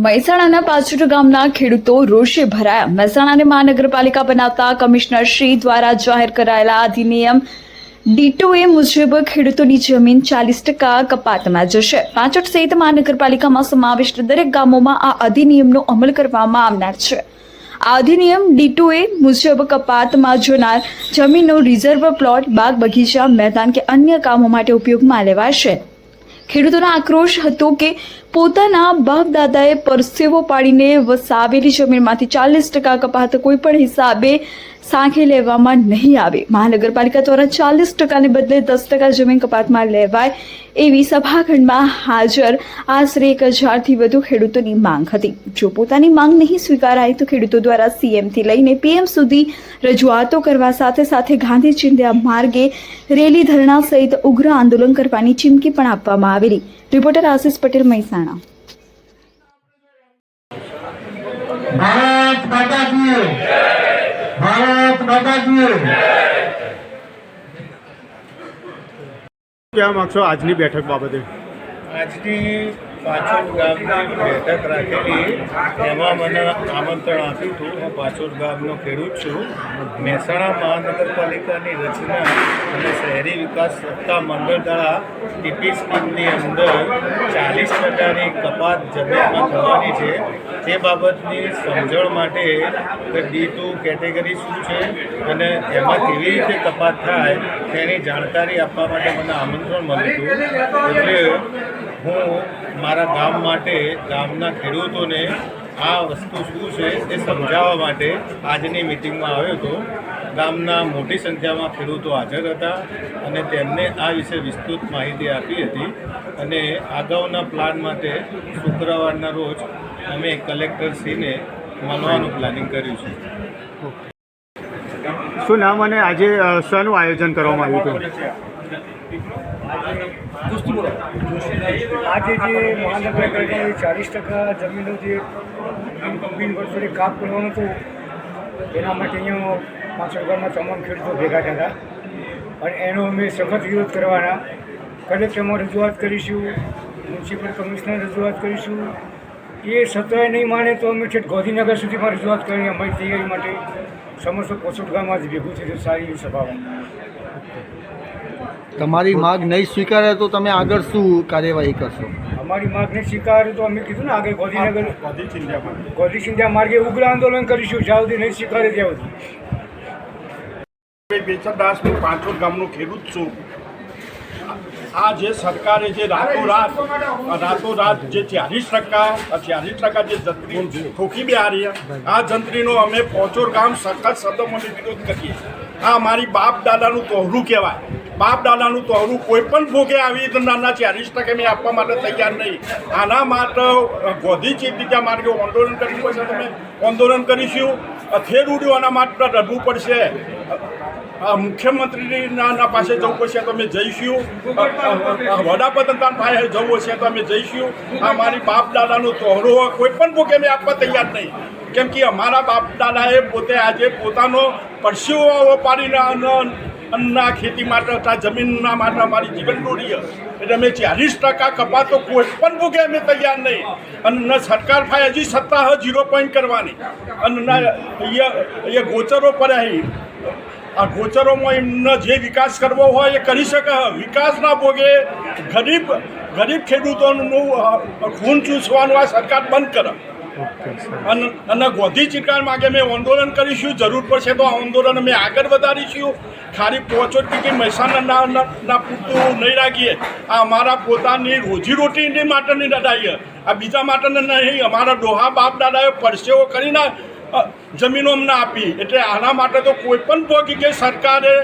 મહેસાણાના પાછોટ ગામના ખેડૂતો રોષે ભરાયા. મહેસાણાને મહાનગરપાલિકા બનાવતા કમિશનર શ્રી દ્વારા જાહેર કરાયેલા અધિનિયમ ડીટોએ મુજબ ખેડૂતોની જમીન ચાલીસ ટકા કપાતમાં જશે. પાંચોટ સહિત મહાનગરપાલિકામાં સમાવિષ્ટ દરેક ગામોમાં આ અધિનિયમનો અમલ કરવામાં આવનાર છે. આ અધિનિયમ ડીટોએ મુજબ કપાતમાં જોનાર જમીનનો રિઝર્વ પ્લોટ, બાગ બગીચા, મેદાન કે અન્ય કામો માટે ઉપયોગમાં લેવાશે. ખેડૂતોનો આક્રોશ હતો કે પોતાના બાપદાદાએ પરસેવો પાડીને વસાવેલી જમીનમાંથી ચાલીસ ટકા કપાત, કોઈ પણ હિસાબે સાંખી લેવામાં નહીં આવે. મહાનગરપાલિકા દ્વારા ચાલીસ ટકાને બદલે દસ ટકા જમીન કપાતમાં લેવાય એવી સભાખંડમાં હાજર આશરે એક હજારથી વધુ ખેડૂતોની માંગ હતી. જો પોતાની માંગ નહીં સ્વીકારાય તો ખેડૂતો દ્વારા સીએમથી લઈને પીએમ સુધી રજૂઆતો કરવા સાથે સાથે ગાંધી ચિંધ્યા માર્ગે રેલી ધરણા સહિત ઉગ્ર આંદોલન કરવાની ચીમકી પણ આપવામાં આવેલી. રિપોર્ટર આશિષ પટેલ, મહેસાણા. ભારત માતા ભારત માતા કી કહેવા માંગશો આજની બેઠક બાબતે? આજની પાછોડ ગામની બેઠક રાખેલી. એમાં મને આમંત્રણ આપ્યું હતું. હું પાછોડ ગામનો ખેડૂત છું. મહેસાણા મહાનગરપાલિકાની રચના અને શહેરી વિકાસ સત્તા મંડળ દ્વારા ટીપી સ્કીમની અંદર ચાલીસ ટકાની કપાત જમીનમાં થવાની છે. તે બાબતની સમજણ માટે કે ડી ટુ કેટેગરી શું છે અને એમાં કેવી રીતે કપાત થાય તેની જાણકારી આપવા માટે મને આમંત્રણ મળ્યું હતું. એટલે હું મારા ગામ માટે, ગામના ખેડૂતોને આ વસ્તુ શું છે એ સમજાવવા માટે આજની મિટિંગમાં આવ્યો હતો. ગામના મોટી સંખ્યામાં ખેડૂતો હાજર હતા અને તેમને આ વિશે વિસ્તૃત માહિતી આપી હતી. અને અગાઉના પ્લાન માટે શુક્રવારના રોજ અમે કલેક્ટરશ્રીને મળવાનું પ્લાનિંગ કર્યું છે. શું નામ અને આજે શાનું આયોજન કરવામાં આવ્યું હતું? આજે જે મહાનગરપાલિકાની ચાલીસ ટકા જમીનો જે બિન વર્ષોને કાપ કરવાનું હતું, એના માટે અહીંયા પાછળ ગામના તમામ ખેડૂતો ભેગા થયા અને એનો અમે સખત વિરોધ કરવાના. કલેક્ટરમાં રજૂઆત કરીશું, મ્યુનિસિપલ કમિશનર રજૂઆત કરીશું. એ સત્તાએ નહીં માને તો અમે છેક ગાંધીનગર સુધીમાં રજૂઆત કરી, અમારી તૈયારી માટે સમસ્ત પોસોટ ગામમાં જ ભેગું થયું સારી સભામાં. તમારી માગ નહીં સ્વીકારે તો તમે આગળ શું કાર્યવાહી કરશો? અમારી માગને સ્વીકારે તો અમે કીધું ને આગળ ગાંધીનગર ગોધી ચિંધ્યા માર્ગે ઉગ્ર આંદોલન કરીશું. જ્યાં સુધી નહીં સ્વીકારે ત્યાં સુધી. બેચરદાસ હું પાંચોદ ગામનો ખેડૂત છું. આ જે સરકારે જે રાતોરાત રાતોરાત જે ચાલીસ ટકા ચાલીસ ટકા જે જંત્રી ઠોકી બે આ જંત્રીનો અમે પોચોર ગામ સખત સદમોની વિરોધ કરીએ આ અમારી બાપ દાદાનું તોહરું કહેવાય. બાપ દાદાનું તોરું કોઈ પણ ભોગે આવી નાના ચાલીસ ટકા મેં આપવા માટે તૈયાર નહીં. આના માટે ગોધી ચીટીજા માર્ગે આંદોલન કરવું પડશે. તમે આંદોલન કરીશું. અથેર ઉડ્યું આના માટે રડવું પડશે. મુખ્યમંત્રીના પાસે જવું પડશે તો અમે જઈશું. વડાપ્રધાન પાસે જવું હશે તો અમે જઈશું. આ મારી બાપ દાદાનું તોહરો કોઈ પણ ભોગે અમે આપવા તૈયાર નહીં. કેમ કે અમારા બાપ દાદાએ પોતે આજે પોતાનો પરસેવો પાડીને અન્નના ખેતી માટે તથા જમીનના માટે અમારી જીવન દોરી એટલે અમે ચાલીસ ટકા કપા તો કોઈ પણ ભૂગે અમે તૈયાર નહીં. અને ન સરકાર ભાઈ હજી સત્તા હ જીરો પોઈન્ટ કરવાની. અને ના અહીંયા અહીંયા ગોચરો પર આ ગોચરોમાં એમનો જે વિકાસ કરવો હોય એ કરી શકે. વિકાસના ભોગે ગરીબ ગરીબ ખેડૂતોનું ખૂન ચૂસવાનું આ સરકાર બંધ કરે. અને ગોધી ચિકાર માગે અમે આંદોલન કરીશું, જરૂર પડશે તો આ આંદોલન અમે આગળ વધારીશું. ખાલી પહોંચો કે મહેસાણા ના ના પૂરતું નહીં રાખીએ. આ અમારા પોતાની રોજીરોટી માટેની લડાઈ આ બીજા માટેની નહીં, અમારા ડોહા બાપ દાદાએ પરસેવો કરીને જમીનો અમને આપી. એટલે આના માટે તો કોઈ પણ ભોગી કે સરકારે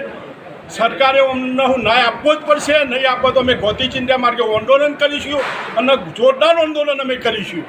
સરકારે અમને હું ન્યાય આપવો જ પડશે, નહીં આપવો તો અમે ગોતી ચિંતા માર્ગે આંદોલન કરીશું અને જોરદાર આંદોલન અમે કરીશું.